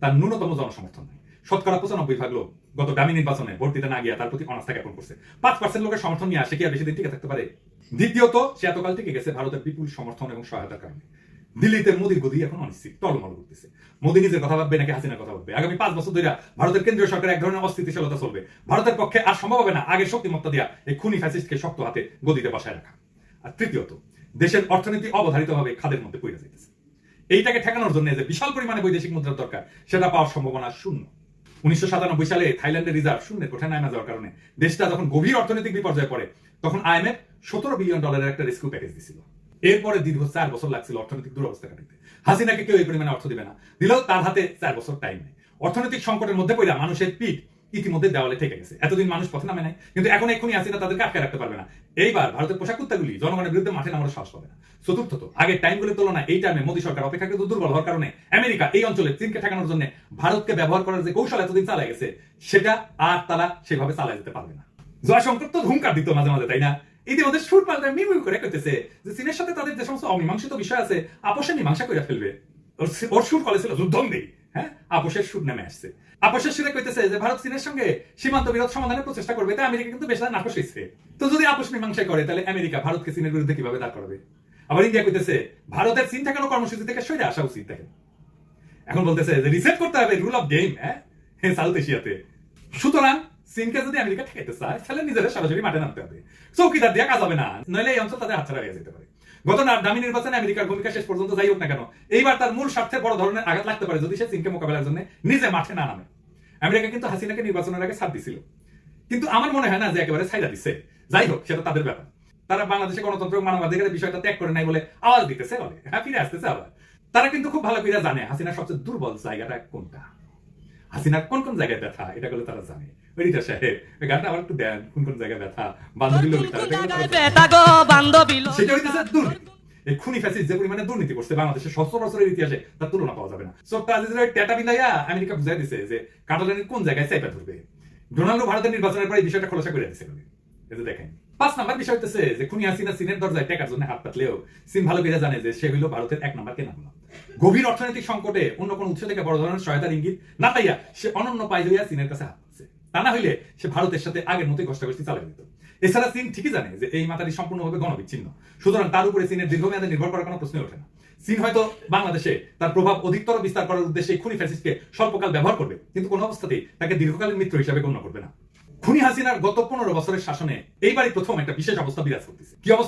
তার ন্যূনতম জনসমর্থন নেই। শতকরা পঁচানব্বই ভাগ লোক গত দামি নির্বাচনে ভোট দিতে না গিয়ে তার প্রতি অনাস্থা জ্ঞাপন করছে। পাঁচ পার্সেন্ট লোকের সমর্থন নিয়ে আসে কি আর বেশি দিন টিকে থাকতে পারে? দ্বিতীয়ত, সে এতকাল টিকে গেছে ভারতের বিপুল সমর্থন এবং সহায়তার কারণে। দিল্লিতে মোদীর গদি এখন অনিশ্চিত, টলমল করতেছে। মোদী নিজের কথা ভাববে নাকি হাসিনার কথা ভাববে? আগামী পাঁচ বছর ধরে ভারতের কেন্দ্রীয় সরকার এক ধরনের অস্থিতিশীলতা চলবে। ভারতের পক্ষে আর সম্ভব হবে না আগের শক্তিমত্তা দিয়া এই খুনি ফ্যাসিস্টকে শক্ত হাতে গদিতে বসায় রাখা। আর তৃতীয়ত, দেশের অর্থনীতি অবধারিতভাবে খাদের মধ্যে পড়ে যাইতেছে। এইটাকে ঠেকানোর জন্য যে বিশাল পরিমাণে বৈদেশিক মুদ্রার দরকার, সেটা পাওয়ার সম্ভাবনা শূন্য। উনিশশো সালে থাইল্যান্ডের রিজার্ভ শূন্যের কোঠায় নামে যাওয়ার কারণে দেশটা যখন গভীর অর্থনৈতিক বিপর্যয়ে পড়ে, তখন আইএমএফ সতেরো বিলিয়ন ডলারের একটা রেস্কিউ প্যাকেজ দিছিল। এরপরে দীর্ঘ চার বছর লাগছিল অর্থনৈতিক দুরবস্থা কাটাতে। হাসিনাকে কেউ এই পরিমাণে অর্থ দিবে না। দিলেও তার হাতে চার বছর টাইম নেই। অর্থনৈতিক সংকটের মধ্যে পড়া মানুষের পিঠ ইতিমধ্যে দেওয়ালে থেকে গেছে। এতদিন মানুষ পথে নামে নাই। কিন্তু এখন এক্ষুনি হাসিনা তাদেরকে আটকে রাখতে পারবে না। এইবার ভারতের পোশাক কুত্তাগুলি জনগণের বিরুদ্ধে মাঠে নামার সাহস পাবে না। চতুর্থত, আগের টাইমগুলোর তুলনায় এই টাইমে মোদী সরকার অপেক্ষাকৃত দুর্বল হওয়ার কারণে আমেরিকা এই অঞ্চলে চীনকে ঠেকানোর জন্য ভারতকে ব্যবহার করার যে কৌশল এতদিন চালায় গেছে, সেটা আর তারা সেভাবে চালায় যেতে পারবে না। জয়শঙ্কর তো ধুমকার দিত মাঝে মাঝে, তাই না? ইতিমধ্যে সুর পাল্টা মিমিউ করে করতেছে যে চীনের সাথে তাদের যে সমস্ত অমীমাংসিত বিষয় আছে আপোষের মীমাংসা করে ফেলবে। ওর সুর কলে ছিল যুদ্ধন্দি হ্যাঁ? আপোষের সুর নেমে আসছে। আপোষের সুরে কইতেছে যে ভারত, চীনের সঙ্গে সীমান্ত বিরোধ সমাধানের প্রচেষ্টা করবে, তাই আমেরিকা কিন্তু বেশ নাকশ হয়েছে তো যদি আপোষ মীমাংসা করে, তাহলে আমেরিকা ভারতকে চীনের বিরুদ্ধে কীভাবে দাঁড় করাবে? আবার ইন্ডিয়া কইতেছে, ভারতের চীন ঠেকানো কর্মসূচি থেকে সরে আসা উচিত এখন বলতেছে যে রিসেট করতে হবে রুল অফ গেম হ্যাঁ? সাউথ এশিয়াতে। সুতরাং চীনকে যদি আমেরিকা ঠেকাইতে চায়, তাহলে নিজেরা সরাসরি মাঠে নামতে হবে। চৌকিদার দেওয়া কাজ হবে না, নইলে এই অঞ্চল তাদের হাতছাড়া হয়ে যেতে পারে। গত না- দামি নির্বাচনে আমেরিকার ভূমিকা শেষ পর্যন্ত যাই হোক না কেন এইবার তার মূল স্বার্থে বড় ধরনের আঘাত লাগতে পারে যদি সে চীনকে মোকাবেলার জন্য নিজে মাঠে না নামে। আমেরিকা কিন্তু হাসিনাকে নির্বাচনের আগে ছাড় দিছিল। কিন্তু আমার মনে হয় না যে একেবারে ছাইরা দিচ্ছে যাই হোক সেটা তাদের ব্যাপার। তারা বাংলাদেশে গণতন্ত্র মানবাধিকারের বিষয়টা ত্যাগ করে নাই বলে আওয়াজ দিতেছে বলে। হ্যাঁ ফিরে আসতেছে আবার। তারা কিন্তু খুব ভালো করে জানে হাসিনার সবচেয়ে দুর্বল জায়গাটা কোনটা। হাসিনার কোন কোন জায়গায় ব্যথা এটা গুলো তারা জানে। রিতা সাহেব গানটা আবার একটু দেন কোন কোন জায়গায় ব্যথা? বান্ধবী? এই খুনি ফ্যাসিস যে পরিমাণে দুর্নীতি করছে বাংলাদেশের সহস্র বছরের ইতিহাসে, তার তুলনা পাওয়া যাবে না। সত্য আজিজের টেটা বিন্দাইয়া আমেরিকা বুঝাই দিছে যে কাটালানের কোন জায়গায় চাইপা ধরবে? ডোনাল্ড ভারতের নির্বাচনের পরে এই বিষয়টা খোলাসা করে এই যে দেখেন, পাঁচ নাম্বার বিষয় হইতেছে যে খুনি হাসিনা চীনের দরজায় টেকার জন্য হাত পাতলেও চীন ভালো করে জানে যে সে হইল ভারতের এক নাম্বার কেনা গোলাম। গভীর অর্থনৈতিক সংকটে অন্য কোন উৎস থেকে বড় ধরনের সহায়তার ইঙ্গিত না পাইয়া সে অনন্য পাই লইয়া চীনের কাছে হাত পাচ্ছে তা না হইলে সে ভারতের সাথে আগের মতোই কষ্টাকষ্টি চালিয়ে দিত। এছাড়া চীন ঠিকই জানে যে এই মাথাটি সম্পূর্ণভাবে গণবিচ্ছিন্ন। সুতরাং তার উপরে চীনের দীর্ঘমেয়াদে নির্ভর করার কোনো প্রশ্নই ওঠে না। চীন হয়তো বাংলাদেশে তার প্রভাব অধিকতর বিস্তার করার উদ্দেশ্যে খুনি ফ্যাসিস্টকে স্বল্পকাল ব্যবহার করবে, কিন্তু কোনো অবস্থাতেই তাকে দীর্ঘকালীন মিত্র হিসাবে গণ্য করবে না। খুনি হাসিনার গত পনেরো বছরের শাসনে এইবারই প্রথম একটা বিশেষ অবস্থা বিরাজ করতেছে। কি অবস্থা?